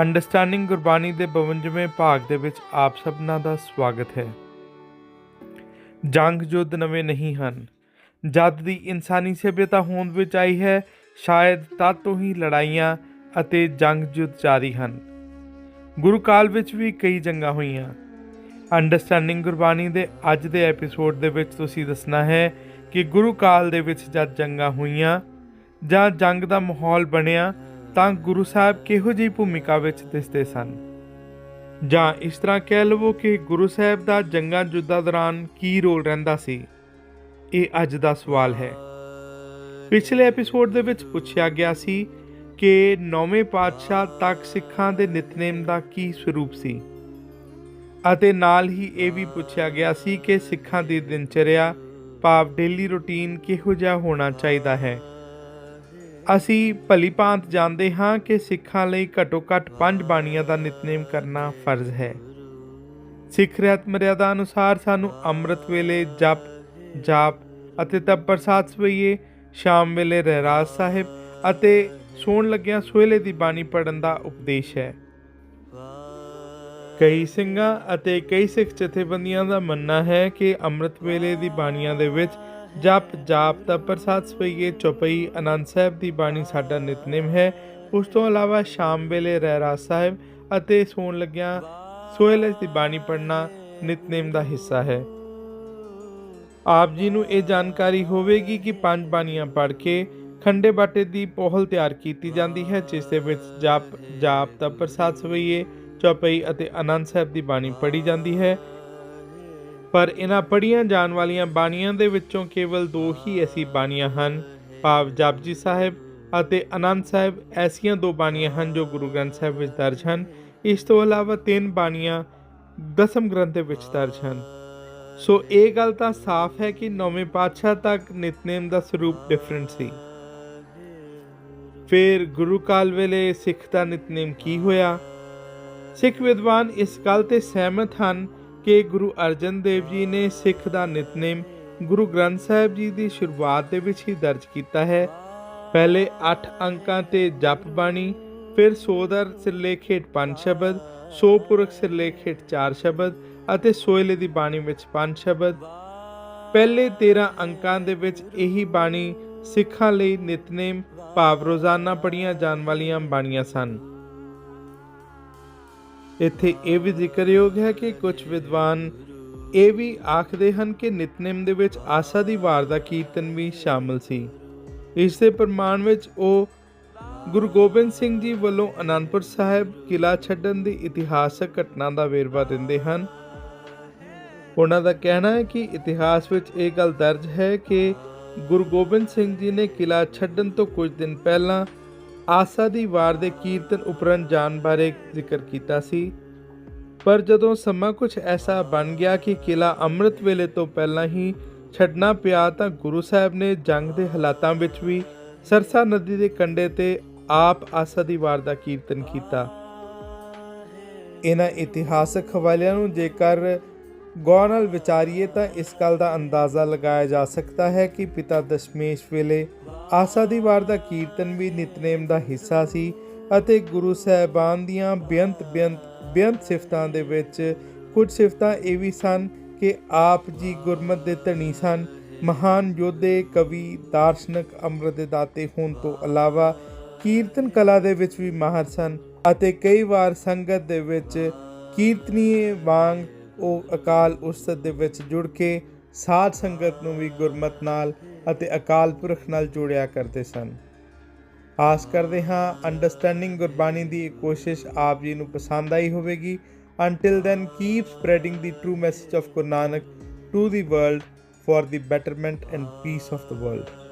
Understanding Gurbani ਦੇ 52ਵੇਂ ਭਾਗ ਦੇ ਵਿੱਚ ਆਪ ਸਭਨਾਂ ਦਾ ਸਵਾਗਤ ਹੈ। ਜੰਗ ਯੁੱਧ ਨਵੇਂ ਨਹੀਂ ਹਨ। ਜਦ ਦੀ ਇਨਸਾਨੀ ਸਭਿਅਤਾ ਹੋਂਦ ਵਿੱਚ ਆਈ ਹੈ, ਸ਼ਾਇਦ ਤਦ ਤੋਂ ਹੀ ਲੜਾਈਆਂ ਅਤੇ ਜੰਗ ਯੁੱਧ ਜਾਰੀ ਹਨ। ਗੁਰੂ ਕਾਲ ਵਿੱਚ ਵੀ ਕਈ ਜੰਗਾਂ ਹੋਈਆਂ। ਅੰਡਰਸਟੈਂਡਿੰਗ ਗੁਰਬਾਣੀ ਦੇ ਅੱਜ ਦੇ ਐਪੀਸੋਡ ਦੇ ਵਿੱਚ ਤੁਸੀਂ ਦੱਸਣਾ ਹੈ ਕਿ ਗੁਰੂ ਕਾਲ ਦੇ ਵਿੱਚ ਜਦ ਜੰਗਾਂ ਹੋਈਆਂ ਜਾਂ ਜੰਗ ਦਾ ਮਾਹੌਲ ਬਣਿਆ ਤਾਂ ਗੁਰੂ ਸਾਹਿਬ ਕਿਹੋ ਜਿਹੀ ਭੂਮਿਕਾ ਵਿੱਚ ਦਿਸਦੇ ਸਨ? ਜਾਂ ਇਸ ਤਰ੍ਹਾਂ ਕਹਿ ਲਵੋ ਕਿ ਗੁਰੂ ਸਾਹਿਬ ਦਾ ਜੰਗਾਂ ਯੁੱਧਾਂ ਦੌਰਾਨ ਕੀ ਰੋਲ ਰਹਿੰਦਾ ਸੀ? ਇਹ ਅੱਜ ਦਾ ਸਵਾਲ ਹੈ। ਪਿਛਲੇ ਐਪੀਸੋਡ ਦੇ ਵਿੱਚ ਪੁੱਛਿਆ ਗਿਆ ਸੀ ਕਿ ਨੌਵੇਂ ਪਾਤਸ਼ਾਹ ਤੱਕ ਸਿੱਖਾਂ ਦੇ ਨਿਤਨੇਮ ਦਾ ਕੀ ਸਰੂਪ ਸੀ। ਅਤੇ ਨਾਲ ਹੀ ਇਹ ਵੀ ਪੁੱਛਿਆ ਗਿਆ ਸੀ ਕਿ ਸਿੱਖਾਂ ਦੀ ਦਿਨਚਰਿਆ, ਭਾਵ ਡੇਲੀ ਰੁਟੀਨ ਕਿਹੋ ਜਿਹਾ ਹੋਣਾ ਚਾਹੀਦਾ ਹੈ। ਅਸੀਂ ਭਲੀ ਭਾਂਤ ਜਾਣਦੇ ਹਾਂ ਕਿ ਸਿੱਖਾਂ ਲਈ ਘੱਟੋ ਘੱਟ ਪੰਜ ਬਾਣੀਆਂ ਦਾ ਨਿਤਨੇਮ ਕਰਨਾ ਫਰਜ਼ ਹੈ। ਸਿੱਖ ਰਿਆਤ ਮਰਿਆਦਾ ਅਨੁਸਾਰ ਸਾਨੂੰ ਅੰਮ੍ਰਿਤ ਵੇਲੇ ਜਪ, ਜਾਪ ਅਤੇ ਤਪ ਪ੍ਰਸਾਦ ਸਵਈਏ, ਸ਼ਾਮ ਵੇਲੇ ਰਹਿਰਾਜ ਸਾਹਿਬ ਅਤੇ ਸੌਣ ਲੱਗਿਆਂ ਸੋਹਲੇ ਦੀ ਬਾਣੀ ਪੜਨ ਦਾ ਉਪਦੇਸ਼ ਹੈ। ਕਈ ਸਿੰਘਾਂ ਅਤੇ ਕਈ ਸਿੱਖ ਜਥੇਬੰਦੀਆਂ ਦਾ ਮੰਨਣਾ ਹੈ ਕਿ ਅੰਮ੍ਰਿਤ ਵੇਲੇ ਦੀ ਬਾਣੀਆਂ ਦੇ ਵਿੱਚ ਜਪ ਜਾਪ ਦਾ ਪ੍ਰਸਾਦ ਸਵਈਏ ਚੌਪਈ ਆਨੰਦ ਸਾਹਿਬ ਦੀ ਬਾਣੀ ਸਾਡਾ ਨਿਤਨੇਮ ਹੈ। ਉਸ ਤੋਂ ਇਲਾਵਾ ਸ਼ਾਮ ਵੇਲੇ ਰਹਿਰਾਸ ਸਾਹਿਬ ਅਤੇ ਸੌਣ ਲੱਗਿਆਂ ਸੋਹਲੇ ਦੀ ਬਾਣੀ ਪੜਨਾ ਨਿਤਨੇਮ ਦਾ ਹਿੱਸਾ ਹੈ। ਆਪ ਜੀ ਨੂੰ ਇਹ ਜਾਣਕਾਰੀ ਹੋਵੇਗੀ ਕਿ ਪੰਜ ਬਾਣੀਆਂ ਪੜ੍ਹ ਕੇ ਖੰਡੇ ਬਾਟੇ ਦੀ ਪੋਹਲ ਤਿਆਰ ਕੀਤੀ ਜਾਂਦੀ ਹੈ, ਜਿਸ ਦੇ ਵਿੱਚ ਜਾਪ ਜਾਪ ਦਾ ਪ੍ਰਸਾਦ ਸਵਈਏ ਚੌਪਈ ਅਤੇ ਆਨੰਦ ਸਾਹਿਬ ਦੀ ਬਾਣੀ ਪੜ੍ਹੀ ਜਾਂਦੀ ਹੈ। ਪਰ ਇਹਨਾਂ ਪੜ੍ਹੀਆਂ ਜਾਣ ਵਾਲੀਆਂ ਬਾਣੀਆਂ ਦੇ ਵਿੱਚੋਂ ਕੇਵਲ ਦੋ ਹੀ ਐਸੀ ਬਾਣੀਆਂ ਹਨ, ਭਾਵ ਜਪਜੀ ਸਾਹਿਬ ਅਤੇ ਆਨੰਦ ਸਾਹਿਬ। ਐਸੀਆਂ ਦੋ ਬਾਣੀਆਂ ਹਨ ਜੋ ਗੁਰੂ ਗ੍ਰੰਥ ਸਾਹਿਬ ਵਿੱਚ ਦਰਜ ਹਨ। ਇਸ ਤੋਂ ਇਲਾਵਾ ਤਿੰਨ ਬਾਣੀਆਂ ਦਸਮ ਗ੍ਰੰਥ ਦੇ ਵਿੱਚ ਦਰਜ ਹਨ। ਸੋ ਇਹ ਗੱਲ ਤਾਂ ਸਾਫ਼ ਹੈ ਕਿ ਨੌਵੇਂ ਪਾਤਸ਼ਾਹ ਤੱਕ ਨਿਤਨੇਮ ਦਾ ਸਰੂਪ ਡਿਫਰੈਂਟ ਸੀ। ਫਿਰ ਗੁਰੂ ਕਾਲ ਵੇਲੇ ਸਿੱਖ ਦਾ ਨਿਤਨੇਮ ਕੀ ਹੋਇਆ? ਸਿੱਖ ਵਿਦਵਾਨ ਇਸ ਗੱਲ ਤੇ ਸਹਿਮਤ ਹਨ ਕਿ ਗੁਰੂ ਅਰਜਨ ਦੇਵ ਜੀ ਨੇ ਸਿੱਖ ਦਾ ਨਿਤਨੇਮ ਗੁਰੂ ਗ੍ਰੰਥ ਸਾਹਿਬ ਜੀ ਦੀ ਸ਼ੁਰੂਆਤ ਦੇ ਵਿੱਚ ਹੀ ਦਰਜ ਕੀਤਾ ਹੈ। ਪਹਿਲੇ 8 ਅੰਕਾਂ ਤੇ ਜਪ ਬਾਣੀ, ਫਿਰ ਸੋਦਰ ਸਿਰਲੇਖ ਹੇਠ ਪੰਜ ਸ਼ਬਦ ਸੋ ਪੁਰਖ ਸਿਰਲੇਖ ਹੇਠ ਚਾਰ ਸ਼ਬਦ ਅਤੇ ਸੋਇਲੇ ਦੀ ਬਾਣੀ ਵਿੱਚ ਪੰਜ ਸ਼ਬਦ। ਪਹਿਲੇ 13 ਅੰਕਾਂ ਦੇ ਵਿੱਚ ਇਹੀ ਬਾਣੀ ਸਿੱਖਾਂ ਲਈ ਨਿਤਨੇਮ, ਭਾਵ ਰੋਜ਼ਾਨਾ ਪੜੀਆਂ ਜਾਣ ਵਾਲੀਆਂ ਬਾਣੀਆਂ ਸਨ। ਇੱਥੇ ਇਹ ਵੀ ਜ਼ਿਕਰਯੋਗ ਹੈ ਕਿ ਕੁਝ ਵਿਦਵਾਨ ਇਹ ਵੀ ਆਖਦੇ ਹਨ ਕਿ ਨਿਤਨੇਮ ਦੇ ਵਿੱਚ ਆਸਾ ਦੀ ਵਾਰ ਦਾ ਕੀਰਤਨ ਵੀ ਸ਼ਾਮਲ ਸੀ। ਇਸ ਦੇ ਪ੍ਰਮਾਣ ਵਿੱਚ ਉਹ ਗੁਰੂ ਗੋਬਿੰਦ ਸਿੰਘ ਜੀ ਵੱਲੋਂ ਅਨੰਦਪੁਰ ਸਾਹਿਬ ਕਿਲਾ ਛੱਡਣ ਦੀ ਇਤਿਹਾਸਕ ਘਟਨਾ ਦਾ ਵੇਰਵਾ ਦਿੰਦੇ ਹਨ। ਉਹਨਾਂ ਦਾ ਕਹਿਣਾ ਹੈ ਕਿ ਇਤਿਹਾਸ ਵਿੱਚ ਇਹ ਗੱਲ ਦਰਜ ਹੈ ਕਿ ਗੁਰੂ ਗੋਬਿੰਦ ਸਿੰਘ ਜੀ ਨੇ ਕਿਲਾ ਛੱਡਣ ਤੋਂ ਕੁਝ ਦਿਨ ਪਹਿਲਾਂ ਆਸਾ ਦੀ ਵਾਰ ਦੇ ਕੀਰਤਨ ਉਪਰੰਤ ਜਾਣ ਬਾਰੇ ਜ਼ਿਕਰ ਕੀਤਾ ਸੀ। ਪਰ ਜਦੋਂ ਸਮਾਂ ਕੁਝ ਐਸਾ ਬਣ ਗਿਆ ਕਿ ਕਿਲਾ ਅੰਮ੍ਰਿਤ ਵੇਲੇ ਤੋਂ ਪਹਿਲਾਂ ਹੀ ਛੱਡਣਾ ਪਿਆ ਤਾਂ ਗੁਰੂ ਸਾਹਿਬ ਨੇ ਜੰਗ ਦੇ ਹਾਲਾਤਾਂ ਵਿੱਚ ਵੀ ਸਰਸਾ ਨਦੀ ਦੇ ਕੰਢੇ ਤੇ ਆਪ ਆਸਾ ਦੀ ਵਾਰ ਦਾ ਕੀਰਤਨ ਕੀਤਾ। ਇਹਨਾਂ ਇਤਿਹਾਸਕ ਹਵਾਲਿਆਂ ਨੂੰ ਜੇਕਰ ਗੌਰ ਨਾਲ ਵਿਚਾਰੀਏ ਤਾਂ ਇਸ ਗੱਲ ਦਾ ਅੰਦਾਜ਼ਾ ਲਗਾਇਆ ਜਾ ਸਕਦਾ ਹੈ ਕਿ ਪਿਤਾ ਦਸ਼ਮੇਸ਼ ਵੇਲੇ ਆਸਾ ਦੀ ਵਾਰ ਦਾ ਕੀਰਤਨ ਵੀ ਨਿਤਨੇਮ ਦਾ ਹਿੱਸਾ ਸੀ ਅਤੇ ਗੁਰੂ ਸਾਹਿਬਾਨ ਦੀਆਂ ਬੇਅੰਤ ਬੇਅੰਤ ਬੇਅੰਤ ਸਿਫਤਾਂ ਦੇ ਵਿੱਚ ਕੁਝ ਸਿਫਤਾਂ ਇਹ ਵੀ ਸਨ ਕਿ ਆਪ ਜੀ ਗੁਰਮਤ ਦੇ ਧਨੀ ਸਨ, ਮਹਾਨ ਯੋਧੇ, ਕਵੀ, ਦਾਰਸ਼ਨਿਕ, ਅੰਮ੍ਰਿਤ ਦੇ ਦਾਤੇ ਹੋਣ ਤੋਂ ਇਲਾਵਾ ਕੀਰਤਨ ਕਲਾ ਦੇ ਵਿੱਚ ਵੀ ਮਾਹਰ ਸਨ ਅਤੇ ਕਈ ਵਾਰ ਸੰਗਤ ਦੇ ਵਿੱਚ ਕੀਰਤਨੀਏ ਵਾਂਗ ਉਹ ਅਕਾਲ ਉਸਤਤ ਦੇ ਵਿੱਚ ਜੁੜ ਕੇ ਸਾਧ ਸੰਗਤ ਨੂੰ ਵੀ ਗੁਰਮਤ ਨਾਲ ਅਤੇ ਅਕਾਲ ਪੁਰਖ ਨਾਲ ਜੋੜਿਆ ਕਰਦੇ ਸਨ ਆਸ ਕਰਦੇ ਹਾਂ ਅੰਡਰਸਟੈਂਡਿੰਗ ਗੁਰਬਾਣੀ ਦੀ ਇਹ ਕੋਸ਼ਿਸ਼ ਆਪ ਜੀ ਨੂੰ ਪਸੰਦ ਆਈ ਹੋਵੇਗੀ until then keep spreading the true message of Guru Nanak to the world for the betterment and peace of the world